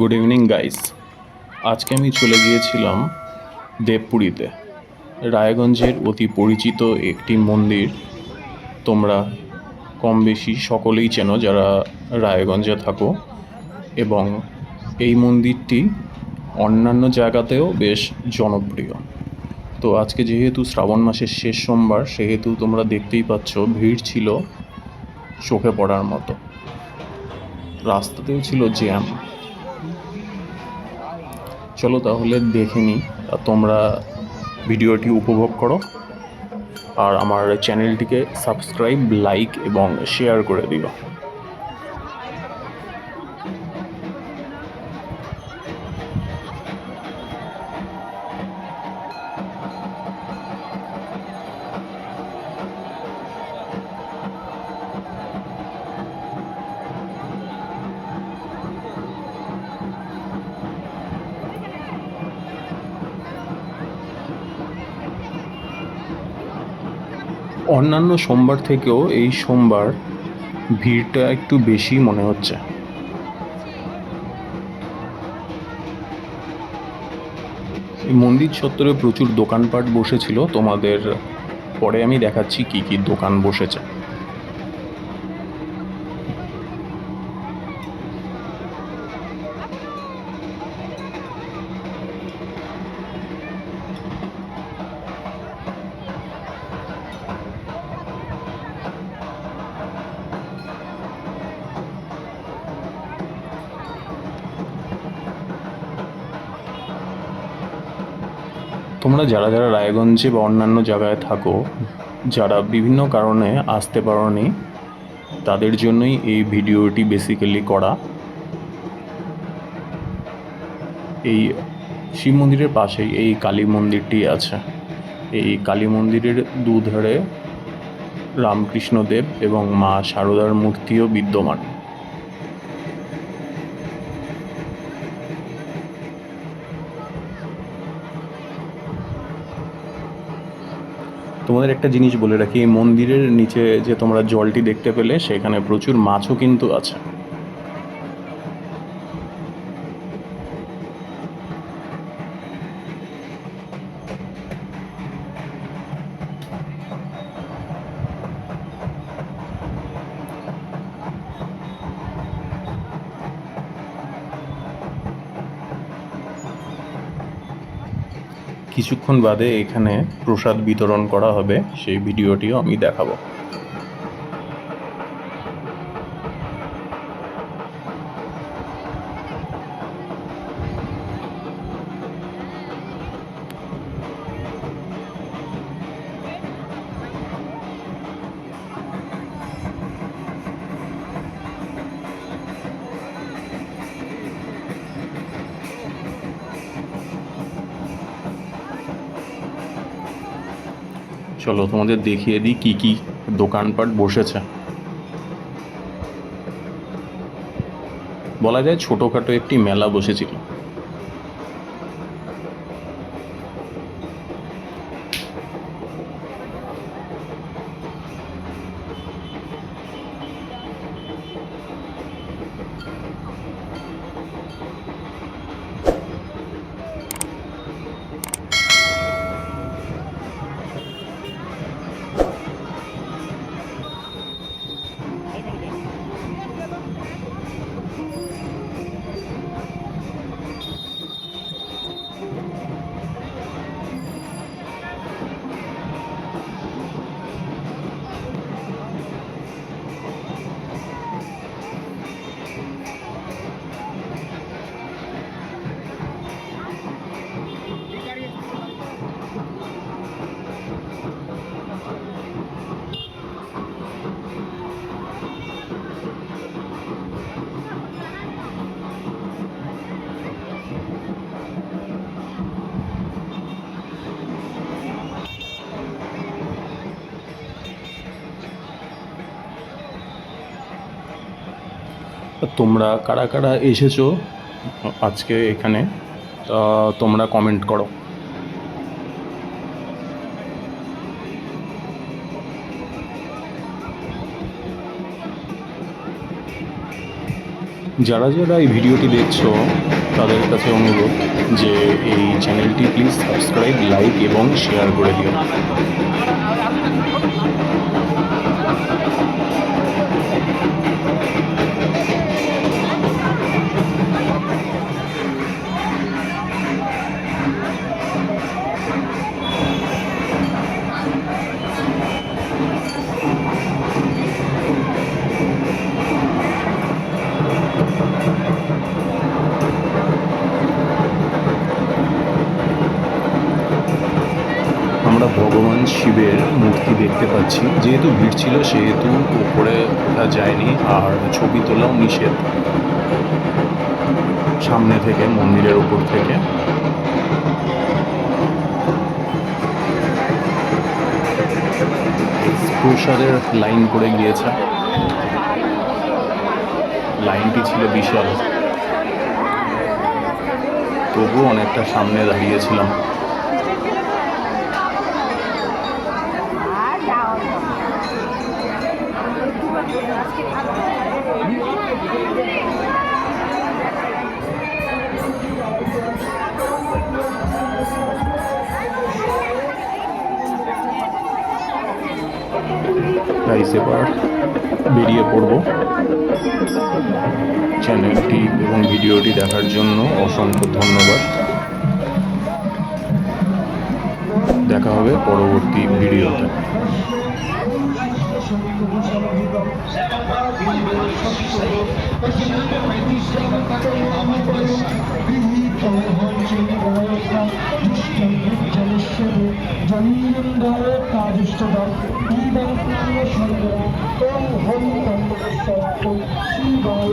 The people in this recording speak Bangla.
গুড ইভিনিং গাইস আজকে আমি চলে গিয়েছিলাম দেবপুরীতে। রায়গঞ্জের অতি পরিচিত একটি মন্দির। তোমরা কম বেশি সকলেই চেনো যারা রায়গঞ্জে থাকো। এবং এই মন্দিরটি অন্যান্য জায়গাতেও বেশ জনপ্রিয়। তো আজকে যেহেতু শ্রাবণ মাসের শেষ সোমবার, সেহেতু তোমরা দেখতেই পাচ্ছ ভিড় ছিল চোখে পড়ার মতো। রাস্তাতেও ছিল জ্যাম। চলো তাহলে দেখে নিই তোমরা ভিডিওটি উপভোগ করো। আর আমার চ্যানেলটিকে সাবস্ক্রাইব, লাইক এবং শেয়ার করে দিও। অন্যান্য সোমবার থেকেও এই সোমবার ভিড়টা একটু বেশি মনে হচ্ছে। মন্দির চত্বরে প্রচুর দোকানপাট বসেছিল, তোমাদের পরে আমি দেখাচ্ছি কি কি দোকান বসেছে। তোমরা যারা যারা রায়গঞ্জে বা অন্যান্য জায়গায় থাকো, যারা বিভিন্ন কারণে আসতে পারোনি, তাদের জন্যই এই ভিডিওটি বেসিক্যালি করা। এই শিব মন্দিরের পাশেই এই কালী মন্দিরটি আছে। এই কালী মন্দিরের দুধারে রামকৃষ্ণদেব এবং মা শারদার মূর্তিও বিদ্যমান। তোমাদের একটা জিনিস বলে রাখি, এই মন্দিরের নিচে যে তোমরা জলটি দেখতে পেলে, সেখানে প্রচুর মাছও কিন্তু আছে। কিছুক্ষণ বাদে এখানে প্রসাদ বিতরণ করা হবে। সেই ভিডিওটিও আমি দেখাবো। চলো তোমাদের দেখিয়ে দিই কি কি দোকানপাট বসেছে। বলা যায় ছোটোখাটো একটি মেলা বসেছিল। তোমরা কারা কারা এসেছ আজকে এখানে তোমরা কমেন্ট করো। যারা যারা এই ভিডিওটি দেখছ, তাদের কাছে অনুরোধ যে এই চ্যানেলটি প্লিজ সাবস্ক্রাইব লাইক এবং শেয়ার করে দিও। শিবের মূর্তি দেখতে পাচ্ছি। যেহেতু ভিড় ছিল, সেহেতু উপরে ওঠা যায়নি, আর ছবি তোলাও নিষেধ। সামনে থেকে, মন্দিরের উপর থেকে। প্রসাদের লাইন পড়ে গিয়েছে। লাইনটি ছিল বিশাল। তবুও অনেকটা সামনে দাঁড়িয়েছিলাম। গাইস বেরিয়ে পড়ব চ্যানেলটি এবং ভিডিওটি দেখার জন্য অসংখ্য ধন্যবাদ। দেখা হবে পরবর্তী ভিডিওতে। জন্মদায়কাদিষ্টদম ইদং সর্বদা তং হরি তন্মদস্য শিবায়